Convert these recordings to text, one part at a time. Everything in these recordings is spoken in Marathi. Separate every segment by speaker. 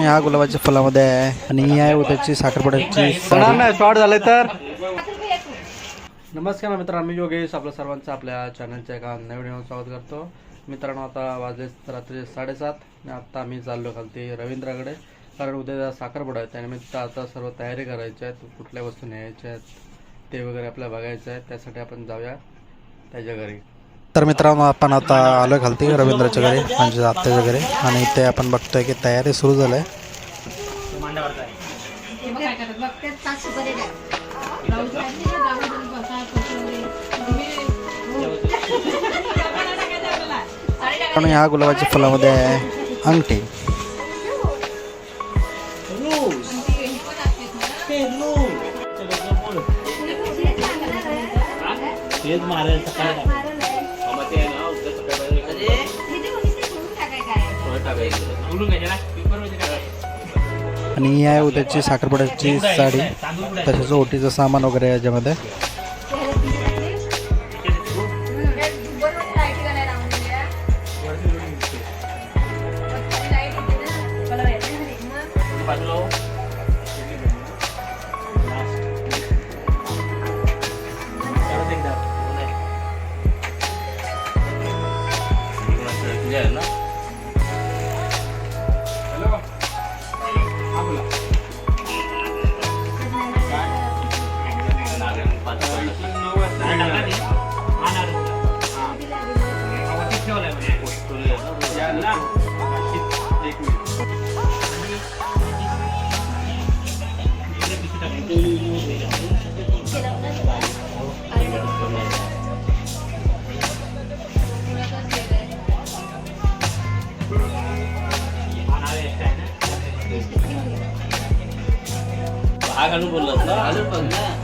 Speaker 1: मित्रांनो ह्या गुलाबाच्या फुलामध्ये आहे. आणि ही आहे उद्याची साखरपुड्याची
Speaker 2: नाही शॉर्ट झाले तर? नमस्कार मित्रांनो मी योगेश आपल्या सर्वांचं आपल्या चॅनलच्या एका नवीन स्वागत करतो. मित्रांनो आता वाजले रात्री साडेसात आणि आत्ता आम्ही चाललो खालती रवींद्राकडे. कारण उद्या साखरपुडा आहे त्यानिमित्त आता सर्व तयारी करायची आहे. कुठल्या वस्तू न्यायच्या आहेत ते वगैरे आपल्याला बघायचं आहे. त्यासाठी आपण जाऊया त्याच्या घरी.
Speaker 1: तर मित्रांनो आपण आता आलो खालती रवींद्रच्या घरी म्हणजे आत्याच्या घरी. आणि इथे आपण बघतोय की तयारी सुरू झाली आहे पण ह्या गुलाबाच्या फुलामध्ये आहे अंगठी. आणि ही आहे उद्याची साखरपुड्याची साडी. तसेच ओटीचं सामान वगैरे आहे याच्यामध्ये.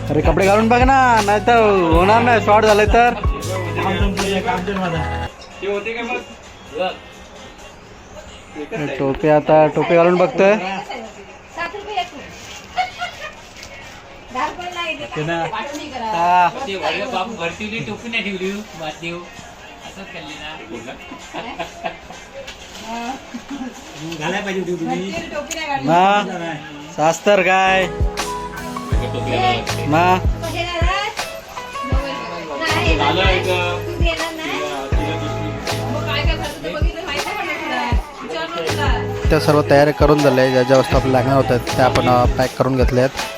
Speaker 2: अरे कपडे घालून बघ ना नाही तर होणार नाही शॉर्ट झाले तर. टोपी आता टोपी घालून बघतोय.
Speaker 3: भरती टोपी नाही ठेवली असंच केली ना.
Speaker 2: ना शास्त्र काय? मा.
Speaker 1: त्या सर्व तयारी करून झाल्या ज्या ज्या वस्तू आपल्या लागणार होत्या त्या आपण पॅक करून घेतल्या आहेत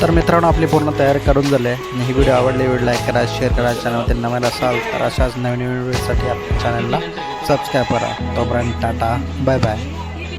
Speaker 1: तर मित्रांनो आपली पूर्ण तयारी करून झाली आहे. आणि ही व्हिडिओ आवडली व्हिडिओ लाईक करा शेअर करा चॅनलमध्ये नवीन असाल तर अशाच नवीन व्हिडिओसाठी आपल्या चॅनलला सबस्क्राईब करा. तोपर्यंत टाटा बाय बाय